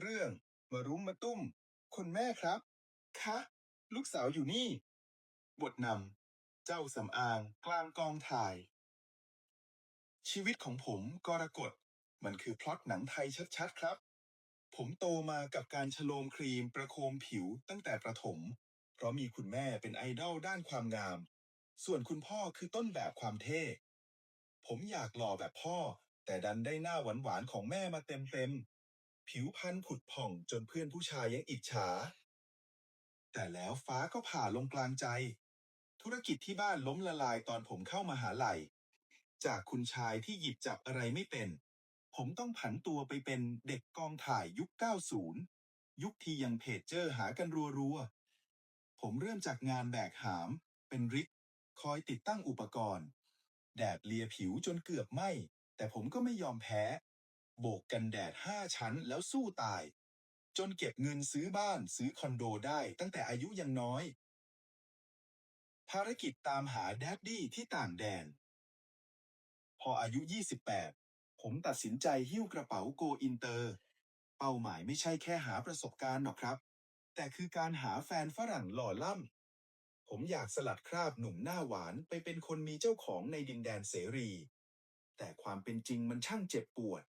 เรื่องมารุมมาตุ้มคุณแม่ครับ คะ ลูกสาวอยู่นี่ บทนำเจ้าสำอางกลางกองถ่าย ชีวิตของผมกรกฎมันคือพล็อตหนังไทยชัดๆครับ ผมโตมากับการฉโลมครีมประโคมผิวตั้งแต่ประถม เพราะมีคุณแม่เป็นไอดอลด้านความงาม ส่วนคุณพ่อคือต้นแบบความเท่ ผมอยากหล่อแบบพ่อ แต่ดันได้หน้าหวานๆของแม่มาเต็มๆ ผิวพรรณผุดผ่องจนเพื่อนผู้ชายยังอิจฉา แต่แล้วฟ้าก็ผ่าลงกลางใจ ธุรกิจที่บ้านล้มละลายตอนผมเข้ามาหาลัย จากคุณชายที่หยิบจับอะไรไม่เป็น ผมต้องผันตัวไปเป็นเด็กกองถ่ายยุค 90 ยุคที่ยังเพจเจอร์หากันรัวๆ ผมเริ่มจากงานแบกหาม เป็นริก คอยติดตั้งอุปกรณ์ แดดเลียผิวจนเกือบไหม้แต่ผมก็ไม่ยอมแพ้ โบกกันแดดห้าชั้นแล้วสู้ตาย จนเก็บเงินซื้อบ้านซื้อคอนโดได้ตั้งแต่อายุยังน้อย ภารกิจตามหาแดดดี้ที่ต่างแดน พออายุ 28 ผมตัดสินใจหิ้วกระเป๋าโกอินเตอร์ เป้าหมายไม่ใช่แค่หาประสบการณ์หรอกครับ แต่คือการหาแฟนฝรั่งหล่อล่ำผมอยากสลัดคราบหนุ่มหน้าหวานไปเป็นคนมีเจ้าของในดินแดนเสรี แต่ความเป็นจริงมันช่างเจ็บปวด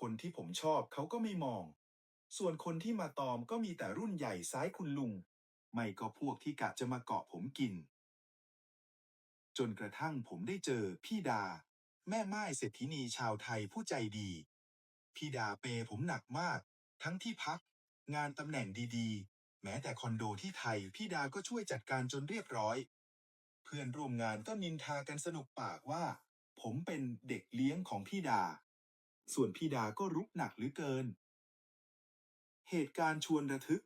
คนที่ผมชอบเขาก็ไม่มอง ส่วนคนที่มาตอมก็มีแต่รุ่นใหญ่ซ้ายคุณลุง ไม่ก็พวกที่กะจะมาเกาะผมกิน จนกระทั่งผมได้เจอพี่ดา แม่ไม้เศรษฐินีชาวไทยผู้ใจดี พี่ดาเปย์ผมหนักมาก ทั้งที่พัก งานตำแหน่งดีๆ แม้แต่คอนโดที่ไทยพี่ดาก็ช่วยจัดการจนเรียบร้อย เพื่อนร่วมงานก็นินทากันสนุกปากว่า ผมเป็นเด็กเลี้ยงของพี่ดา ส่วนพี่ดาก็รุกหนักหลือเกิน เหตุการณ์ชวนระทึก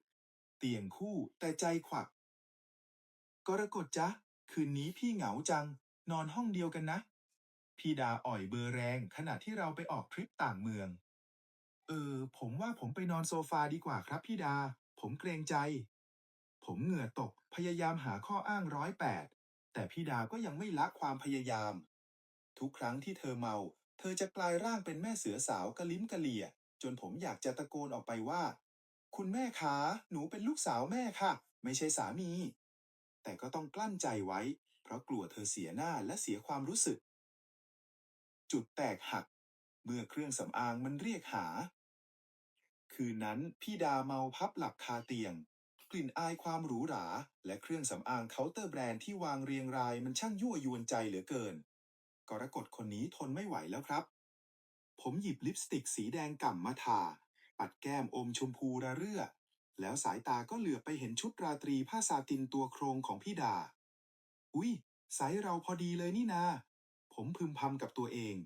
เตียงคู่แต่ใจขวัก กรกฎจ๊ะ คืนนี้พี่เหงาจัง นอนห้องเดียวกันนะ พี่ดาอ่อยเบอร์แรงขณะที่เราไปออกทริปต่างเมือง เออ ผมว่าผมไปนอนโซฟาดีกว่าครับพี่ดา ผมเกรงใจ ผมเหงื่อตกพยายามหาข้ออ้างร้อยแปดแต่พี่ดาก็ยังไม่ละความพยายาม ทุกครั้งที่เธอเมา เธอจะกลายร่างเป็นแม่เสือสาวกะลิ้มกะเหลี่ย จนผมอยากจะตะโกนออกไปว่า คุณแม่คะหนูเป็นลูกสาวแม่ค่ะ ไม่ใช่สามี แต่ก็ต้องกลั้นใจไว้ เพราะกลัวเธอเสียหน้าและเสียความรู้สึก จุดแตกหัก เมื่อเครื่องสำอางมันเรียกหา คืนนั้นพี่ดาเมาพับหลับคาเตียง กลิ่นอายความหรูหรา และเครื่องสำอางเคาน์เตอร์แบรนด์ที่วางเรียงรายมันช่างยั่วยวนใจเหลือเกิน กรกฎคนนี้ทนไม่ไหวแล้วครับ ผมหยิบลิปสติกสีแดงก่ำมาทา ปัดแก้มอมชมพูระเรื่อ แล้วสายตาก็เหลือบไปเห็นชุดราตรีผ้าซาตินตัวโครงของพี่ดา อุ๊ยไซส์เราพอดีเลยนี่นา ผมพึมพำกับตัวเอง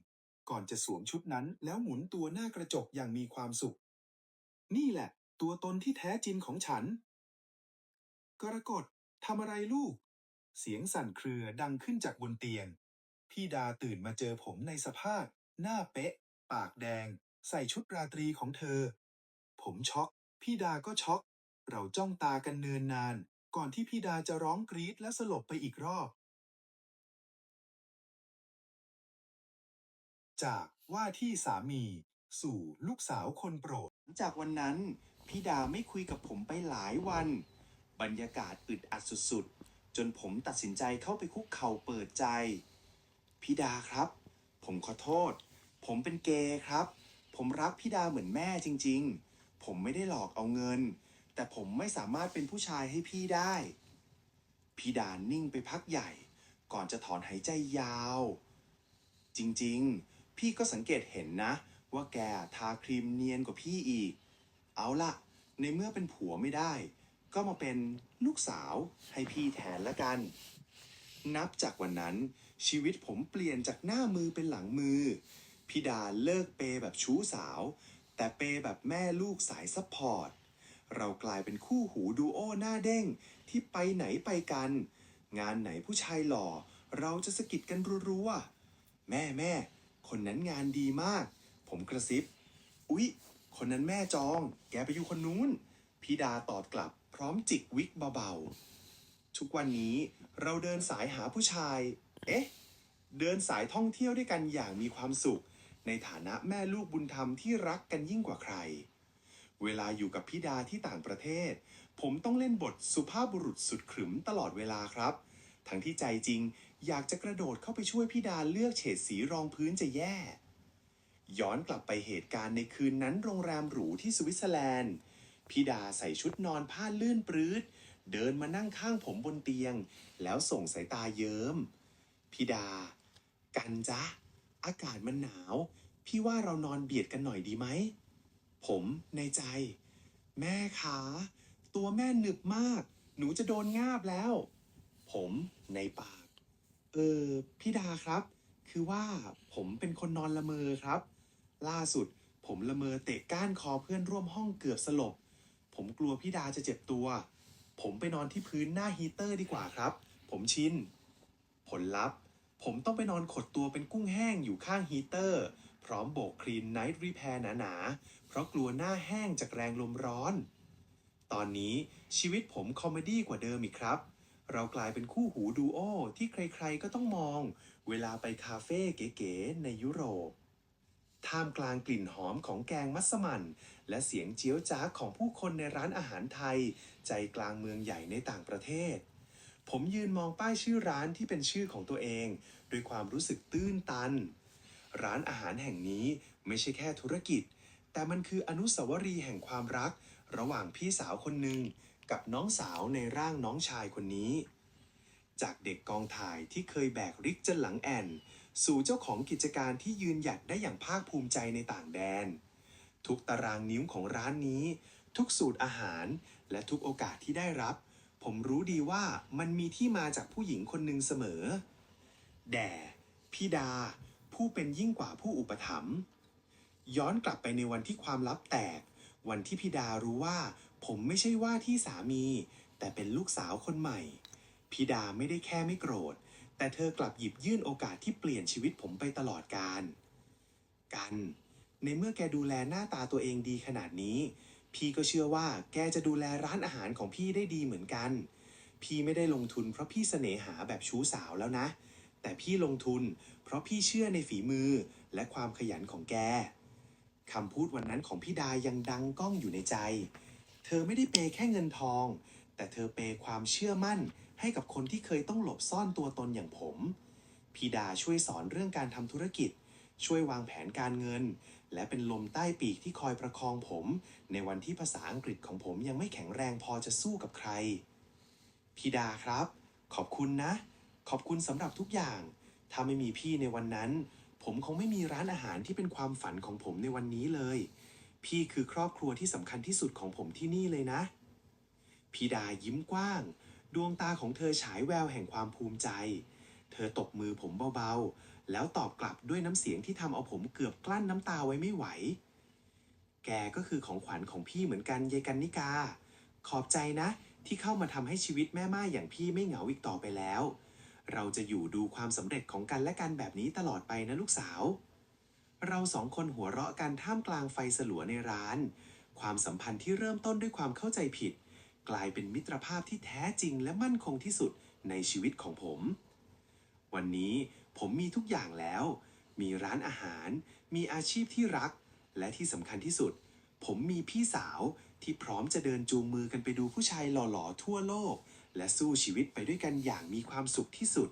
ก่อนจะสวมชุดนั้นแล้วหมุนตัวหน้ากระจกอย่างมีความสุข นี่แหละ ตัวตนที่แท้จริงของฉัน กรกฎทำอะไรลูก เสียงสั่นเครือดังขึ้นจากบนเตียง พี่ดาตื่นมาเจอผมในสภาพ หน้าเป๊ะ ปากแดง ใส่ชุดราตรีของเธอ ผมช็อก พี่ดาก็ช็อก เราจ้องตากันเนินนาน ก่อนที่พี่ดาจะร้องกรี๊ดและสลบไปอีกรอบ จากว่าที่สามีสู่ลูกสาวคนโปรดจากวันนั้นพี่ดาไม่คุยกับผมไปหลายวัน บรรยากาศอึดอัดสุดๆ จนผมตัดสินใจเข้าไปคุกเข่าเปิดใจ พี่ดาครับ ผมขอโทษ ผมเป็นเกย์ครับ ผมรักพี่ดาเหมือนแม่จริง ๆ ผมไม่ได้หลอกเอาเงิน แต่ผมไม่สามารถเป็นผู้ชายให้พี่ได้ พี่ดานิ่งไปพักใหญ่ ก่อนจะถอนหายใจยาว จริงๆ พี่ก็สังเกตเห็นนะ ว่าแกทาครีมเนียนกว่าพี่อีก เอาล่ะ ในเมื่อเป็นผัวไม่ได้ ก็มาเป็นลูกสาวให้พี่แทนละกัน นับจากวันนั้น ชีวิตผมเปลี่ยนจากหน้ามือเป็นหลังมือ พี่ดาเลิกเปย์แบบชู้สาว แต่เปย์แบบแม่ลูกสายซัพพอร์ต เรากลายเป็นคู่หูดูโอหน้าเด้ง ที่ไปไหนไปกัน งานไหนผู้ชายหล่อ เราจะสะกิดกันรัวๆ แม่แม่ คนนั้นงานดีมาก ผมกระซิบ อุ๊ย คนนั้นแม่จอง แกไปอยู่คนนู้น พี่ดาตอบกลับพร้อมจิกวิกเบาๆ ทุกวันนี้เราเดินสายหาผู้ชาย เอ๊ะ เดินสายท่องเที่ยวด้วยกันอย่างมีความสุข ในฐานะแม่ลูกบุญธรรมที่รักกันยิ่งกว่าใคร เวลาอยู่กับพี่ดาที่ต่างประเทศ ผมต้องเล่นบทสุภาพบุรุษสุดขรึมตลอดเวลาครับ ทั้งที่ใจจริงอยากจะกระโดดเข้าไปช่วยพี่ดาเลือกเฉดสีรองพื้นจะแย่ ย้อนกลับไปเหตุการณ์ในคืนนั้นโรงแรมหรูที่สวิตเซอร์แลนด์พี่ดาใส่ชุดนอนผ้าลื่นปรื้ดเดินมานั่งข้างผมบนเตียง แล้วส่งสายตาเยิ้ม พี่ดา กันจ๊ะอากาศมันหนาว พี่ว่าเรานอนเบียดกันหน่อยดีไหม ผมในใจ แม่ขาตัวแม่หนึบมาก หนูจะโดนงาบแล้ว ผมในปาก เออ พี่ดาครับ คือว่าผมเป็นคนนอนละเมอครับ ล่าสุด ผมละเมอเตะก้านคอเพื่อนร่วมห้องเกือบสลบ ผมกลัวพี่ดาจะเจ็บตัว ผมไปนอนที่พื้นหน้าฮีเตอร์ดีกว่าครับ ผมชิน ผลลัพธ์ ผมต้องไปนอนขดตัวเป็นกุ้งแห้งอยู่ข้างฮีเตอร์ พร้อมโบกคลีนไนท์รีแพร์หนาๆ เพราะกลัวหน้าแห้งจากแรงลมร้อน ตอนนี้ชีวิตผมคอมเมดี้กว่าเดิมอีกครับ เรากลายเป็นคู่หูดูโอที่ใครๆก็ต้องมอง เวลาไปคาเฟ่เก๋ๆในยุโรปท่ามกลางกลิ่นหอมของแกงมัสมั่น และเสียงเจี๊ยวจ้าของผู้คนในร้านอาหารไทย ใจกลางเมืองใหญ่ในต่างประเทศ ผมยืนมองป้ายชื่อร้านที่เป็นชื่อของตัวเอง ด้วยความรู้สึกตื้นตัน ร้านอาหารแห่งนี้ไม่ใช่แค่ธุรกิจ แต่มันคืออนุสาวรีย์แห่งความรัก ระหว่างพี่สาวคนหนึ่งกับน้องสาวในร่างน้องชายคนนี้ จากเด็กกองถ่ายที่เคยแบกริกจนหลังแอน สู่เจ้าของกิจการที่ยืนหยัดได้อย่างภาคภูมิใจในต่างแดน ทุกตารางนิ้วของร้านนี้ ทุกสูตรอาหารและทุกโอกาสที่ได้รับ ผมรู้ดีว่ามันมีที่มาจากผู้หญิงคนหนึ่งเสมอ แด่พี่ดา ผู้เป็นยิ่งกว่าผู้อุปถัมภ์ย้อนกลับไปในวันที่ความลับแตก วันที่พี่ดารู้ว่า ผมไม่ใช่ว่าที่สามี แต่เป็นลูกสาวคนใหม่พี่ดาไม่ได้แค่ไม่โกรธ แต่เธอกลับหยิบยื่นโอกาสที่เปลี่ยนชีวิตผมไปตลอดกาลกัน ในเมื่อแกดูแลหน้าตาตัวเองดีขนาดนี้ พี่ก็เชื่อว่าแกจะดูแลร้านอาหารของพี่ได้ดีเหมือนกัน พี่ไม่ได้ลงทุนเพราะพี่เสน่หาแบบชู้สาวแล้วนะ แต่พี่ลงทุน เพราะพี่เชื่อในฝีมือและความขยันของแกคำพูดวันนั้นของพี่ดายังดังก้องอยู่ในใจ เธอไม่ได้เปย์แค่เงินทอง แต่เธอเปย์ความเชื่อมั่นให้กับคนที่เคยต้องหลบซ่อนตัวตนอย่างผม พี่ดาช่วยสอนเรื่องการทำธุรกิจ ช่วยวางแผนการเงิน และเป็นลมใต้ปีกที่คอยประคองผม ในวันที่ภาษาอังกฤษของผมยังไม่แข็งแรงพอจะสู้กับใคร พี่ดาครับ ขอบคุณนะ ขอบคุณสำหรับทุกอย่าง ถ้าไม่มีพี่ในวันนั้น ผมคงไม่มีร้านอาหารที่เป็นความฝันของผมในวันนี้เลย พี่คือครอบครัวที่สำคัญที่สุดของผมที่นี่เลยนะ พี่ดายิ้มกว้าง ดวงตาของเธอฉายแววแห่งความภูมิใจ เธอตบมือผมเบาๆ แล้วตอบกลับด้วยน้ำเสียงที่ทำเอาผมเกือบกลั้นน้ำตาไว้ไม่ไหว แกก็คือของขวัญของพี่เหมือนกันยายกันนิกา ขอบใจนะ ที่เข้ามาทำให้ชีวิตแม่ไม้อย่างพี่ไม่เหงาอีกต่อไปแล้ว เราจะอยู่ดูความสำเร็จของกันและกันแบบนี้ตลอดไปนะลูกสาว เราสองคนหัวเราะกันท่ามกลางไฟสลัวในร้าน ความสัมพันธ์ที่เริ่มต้นด้วยความเข้าใจผิด กลายเป็นมิตรภาพที่แท้จริงและมั่นคงที่สุดในชีวิตของผม วันนี้ผมมีทุกอย่างแล้ว มีร้านอาหาร มีอาชีพที่รัก และที่สำคัญที่สุด ผมมีพี่สาวที่พร้อมจะเดินจูงมือกันไปดูผู้ชายหล่อๆทั่วโลก และสู้ชีวิตไปด้วยกันอย่างมีความสุขที่สุด